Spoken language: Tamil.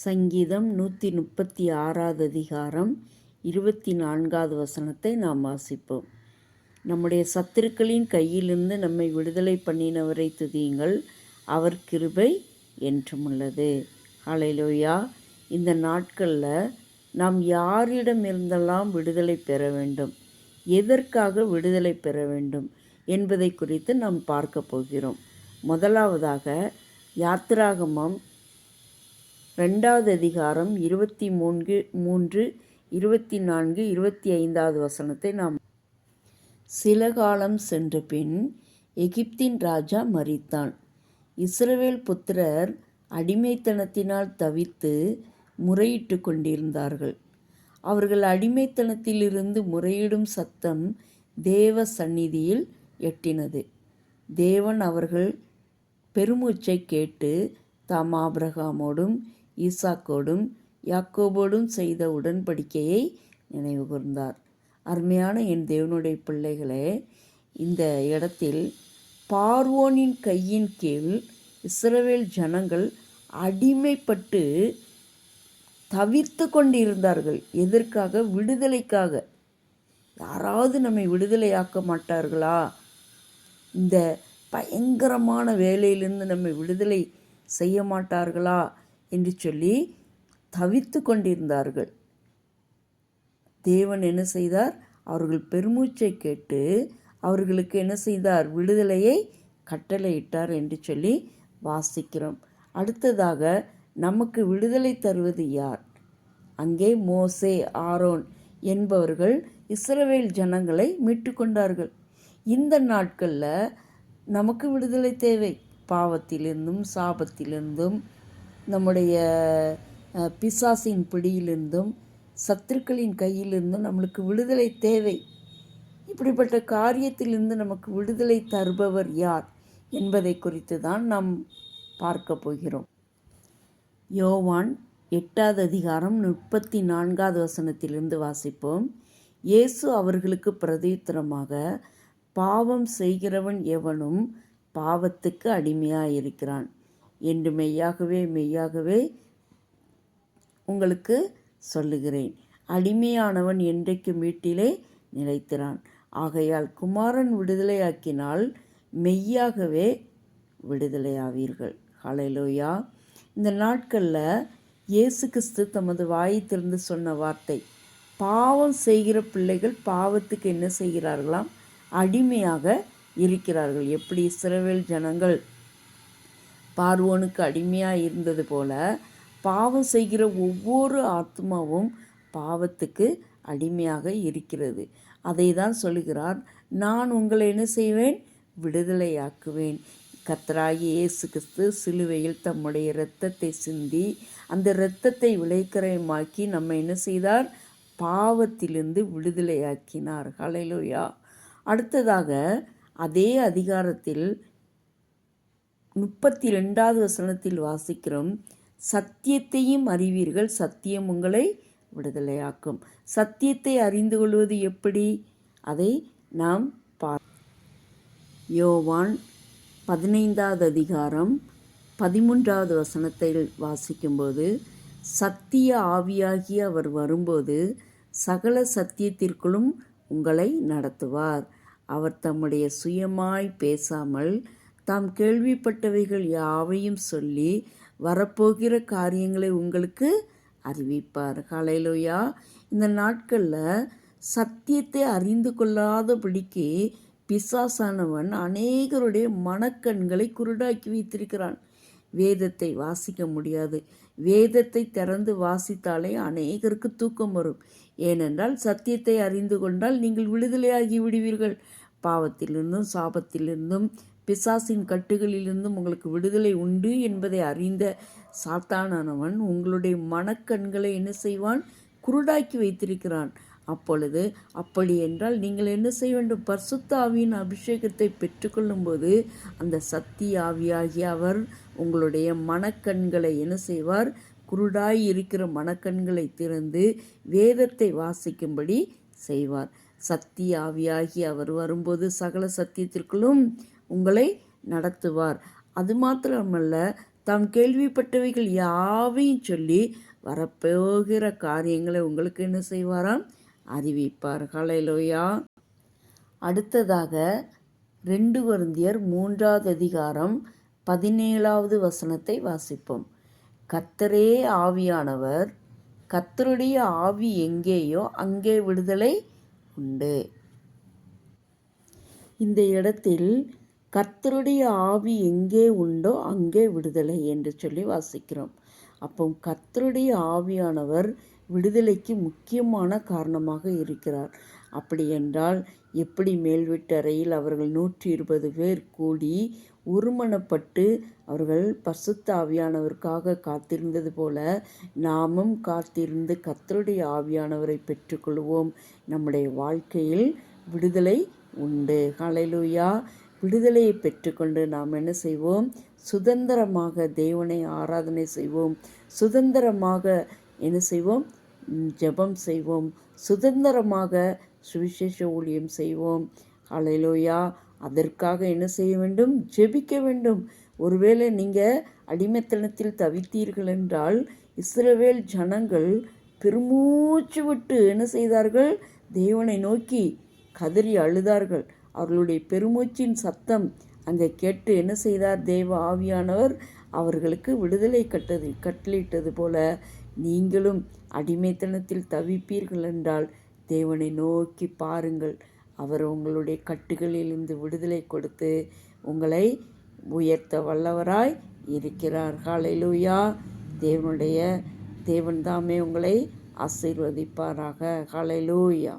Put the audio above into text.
சங்கீதம் நூற்றி முப்பத்தி ஆறாவது அதிகாரம் இருபத்தி நான்காவது வசனத்தை நாம் வாசிப்போம். நம்முடைய சத்துருக்களின் கையிலிருந்து நம்மை விடுதலை பண்ணினவரை துதியுங்கள். அவர் கிருபை என்றும் உள்ளது ஹalleluya. இந்த நாட்களில் நாம் யாரிடமிருந்தெல்லாம் விடுதலை பெற வேண்டும்? எதற்காக விடுதலை பெற வேண்டும் என்பதை குறித்து நாம் பார்க்க போகிறோம். முதலாவதாக யாத்திராகமம் ரெண்டாவது அதிகாரம் இருபத்தி மூன்று மூன்று இருபத்தி நான்கு இருபத்தி ஐந்தாவது வசனத்தை நாம் சில காலம் சென்ற பின் எகிப்தின் ராஜா மறித்தான் இஸ்ரவேல் புத்திரர் அடிமைத்தனத்தினால் தவித்து முறையிட்டு கொண்டிருந்தார்கள். அவர்கள் அடிமைத்தனத்திலிருந்து முறையிடும் சத்தம் தேவ சந்நிதியில் எட்டினது. தேவன் அவர்கள் பெருமூச்சை கேட்டு தாம் ஆபிரகாமோடும் ஈசாக்கோடும் யாக்கோபோடும் செய்த உடன்படிக்கையை நினைவு கூர்ந்தார். அருமையான என் தேவனுடைய பிள்ளைகளே இந்த இடத்தில் பார்வோனின் கையின் கீழ் இஸ்ரவேல் ஜனங்கள் அடிமைப்பட்டு தவிர்த்து கொண்டிருந்தார்கள். எதற்காக? விடுதலைக்காக. யாராவது நம்மை விடுதலையாக்க மாட்டார்களா? இந்த பயங்கரமான வேலையிலிருந்து நம்மை விடுதலை செய்ய மாட்டார்களா? என்று சொல்லி தவித்து கொண்டிருந்தார்கள். தேவன் என்ன செய்தார்? அவர்கள் பெருமூச்சை கேட்டு அவர்களுக்கு என்ன செய்தார்? விடுதலையை கட்டளையிட்டார் என்று சொல்லி வாசிக்கிறோம். அடுத்ததாக நமக்கு விடுதலை தருவது யார்? அங்கே மோசே ஆரோன் என்பவர்கள் இஸ்ரவேல் ஜனங்களை மீட்டு கொண்டார்கள். இந்த நாட்களில் நமக்கு விடுதலை தேவை. பாவத்திலிருந்தும் சாபத்திலிருந்தும் நம்முடைய பிசாசின் பிடியிலிருந்தும் சத்துருக்களின் கையிலிருந்தும் நம்மளுக்கு விடுதலை தேவை. இப்படிப்பட்ட காரியத்திலிருந்து நமக்கு விடுதலை தருபவர் யார் என்பதை குறித்து தான் நாம் பார்க்க போகிறோம். யோவான் எட்டாவது அதிகாரம் முப்பத்தி நான்காவது வசனத்திலிருந்து வாசிப்போம். இயேசு அவர்களுக்கு பிரதியுத்தரமாக பாவம் செய்கிறவன் எவனும் பாவத்துக்கு அடிமையாயிருக்கிறான். என்று மெய்யாகவே மெய்யாகவே உங்களுக்கு சொல்லுகிறேன். அடிமையானவன் என்றைக்கும் வீட்டிலே நிலைத்திறான் ஆகையால் குமாரன் விடுதலையாக்கினால் மெய்யாகவே விடுதலையாவீர்கள். ஹalleluya. இந்த நாட்களில் இயேசு கிறிஸ்து தமது வாயை திறந்து சொன்ன வார்த்தை பாவம் செய்கிற பிள்ளைகள் பாவத்துக்கு என்ன செய்கிறார்களாம்? அடிமையாக இருக்கிறார்கள். எப்படி? சிறவேல் ஜனங்கள் பார்வோனுக்கு அடிமையாக இருந்தது போல பாவம் செய்கிற ஒவ்வொரு ஆத்மாவும் பாவத்துக்கு அடிமையாக இருக்கிறது. அதை தான் சொல்லுகிறார் நான் உங்களை என்ன செய்வேன்? விடுதலையாக்குவேன். கத்தராகி இயேசு கிறிஸ்து சிலுவையில் தம்முடைய இரத்தத்தை சிந்தி அந்த இரத்தத்தை விளைக்கரையமாக்கி நம்ம என்ன செய்தார்? பாவத்திலிருந்து விடுதலையாக்கினார். ஹலையிலோயா அடுத்ததாக அதே அதிகாரத்தில் முப்பத்தி ரெண்டாவது வசனத்தில் வாசிக்கிறோம் சத்தியத்தையும் அறிவீர்கள் சத்தியம் உங்களை விடுதலையாக்கும். சத்தியத்தை அறிந்து கொள்வது எப்படி? அதை நாம் பா யோவான் பதினைந்தாவது அதிகாரம் பதிமூன்றாவது வசனத்தில் வாசிக்கும்போது சத்திய ஆவியாகி அவர் வரும்போது சகல சத்தியத்திற்குள்ளும் உங்களை நடத்துவார். அவர் தம்முடைய சுயமாய் பேசாமல் தாம் கேள்விப்பட்டவைகள் யாவையும் சொல்லி வரப்போகிற காரியங்களை உங்களுக்கு அறிவிப்பார். காலையிலோயா இந்த நாட்களில் சத்தியத்தை அறிந்து கொள்ளாதபடிக்கு பிசாசானவன் அநேகருடைய மனக்கண்களை குருடாக்கி வைத்திருக்கிறான். வேதத்தை வாசிக்க முடியாது. வேதத்தை திறந்து வாசித்தாலே அநேகருக்கு தூக்கம் வரும். ஏனென்றால் சத்தியத்தை அறிந்து கொண்டால் நீங்கள் விடுதலையாகி விடுவீர்கள். பாவத்திலிருந்தும் சாபத்திலிருந்தும் பிசாசின் கட்டுகளிலிருந்தும் உங்களுக்கு விடுதலை உண்டு என்பதை அறிந்த சாத்தானானவன் உங்களுடைய மனக்கண்களை என்ன செய்வான்? குருடாக்கி வைத்திருக்கிறான். அப்பொழுது அப்படி என்றால் நீங்கள் என்ன செய்ய வேண்டும்? பர்சுத்தாவியின் அபிஷேகத்தை பெற்றுக்கொள்ளும்போது அந்த சக்தி ஆவியாகிய அவர் உங்களுடைய மனக்கண்களை என்ன செய்வார்? குருடாய் இருக்கிற மனக்கண்களை திறந்து வேதத்தை வாசிக்கும்படி செய்வார். சக்தி ஆவியாகி அவர் வரும்போது சகல சத்தியத்திற்குள்ளும் உங்களை நடத்துவார். அது மாத்திரமல்ல தாம் கேள்விப்பட்டவைகள் யாவையும் சொல்லி வரப்போகிற காரியங்களை உங்களுக்கு என்ன செய்வாராம்? அறிவிப்பார். ஹalleluya. அடுத்ததாக ரெண்டு வருந்தியர் மூன்றாவது அதிகாரம் பதினேழாவது வசனத்தை வாசிப்போம். கத்தரே ஆவியானவர் கத்தருடைய ஆவி எங்கேயோ அங்கே விடுதலை உண்டு. இந்த இடத்தில் கர்த்தருடைய ஆவி எங்கே உண்டோ அங்கே விடுதலை என்று சொல்லி வாசிக்கிறோம். அப்போ கர்த்தருடைய ஆவியானவர் விடுதலைக்கு முக்கியமான காரணமாக இருக்கிறார். அப்படி என்றால் எப்படி மேல்விட்டறையில் அவர்கள் நூற்றி இருபது பேர் கூடி ஒருமனப்பட்டு அவர்கள் பசுத்த ஆவியானவருக்காக காத்திருந்தது போல நாமும் காத்திருந்து கத்தருடைய ஆவியானவரை பெற்றுக்கொள்வோம். நம்முடைய வாழ்க்கையில் விடுதலை உண்டு. ஹalleluya விடுதலையை பெற்றுக்கொண்டு நாம் என்ன செய்வோம்? சுதந்திரமாக தேவனை ஆராதனை செய்வோம். சுதந்திரமாக என்ன செய்வோம்? ஜெபம் செய்வோம். சுதந்திரமாக சுவிசேஷ ஊழியம் செய்வோம். அலையிலோயா அதற்காக என்ன செய்ய வேண்டும்? ஜெபிக்க வேண்டும். ஒருவேளை நீங்கள் அடிமைத்தனத்தில் தவித்தீர்கள் என்றால் இஸ்ரவேல் ஜனங்கள் பெருமூச்சு விட்டு என்ன செய்தார்கள்? தேவனை நோக்கி கதறி அழுதார்கள். அவர்களுடைய பெருமூச்சின் சத்தம் அங்கே கேட்டு என்ன செய்தார் தேவ ஆவியானவர்? அவர்களுக்கு விடுதலை கட்டது கட்டளிட்டது போல நீங்களும் அடிமைத்தனத்தில் தவிப்பீர்கள் என்றால் தேவனை நோக்கி பாருங்கள். அவர் உங்களுடைய கட்டுகளிலிருந்து விடுதலை கொடுத்து உங்களை உயர்த்த வல்லவராய் இருக்கிறார். ஹாலைலூயா தேவனுடைய தேவன்தாமே உங்களை ஆசீர்வதிப்பாராக. ஹாலைலூயா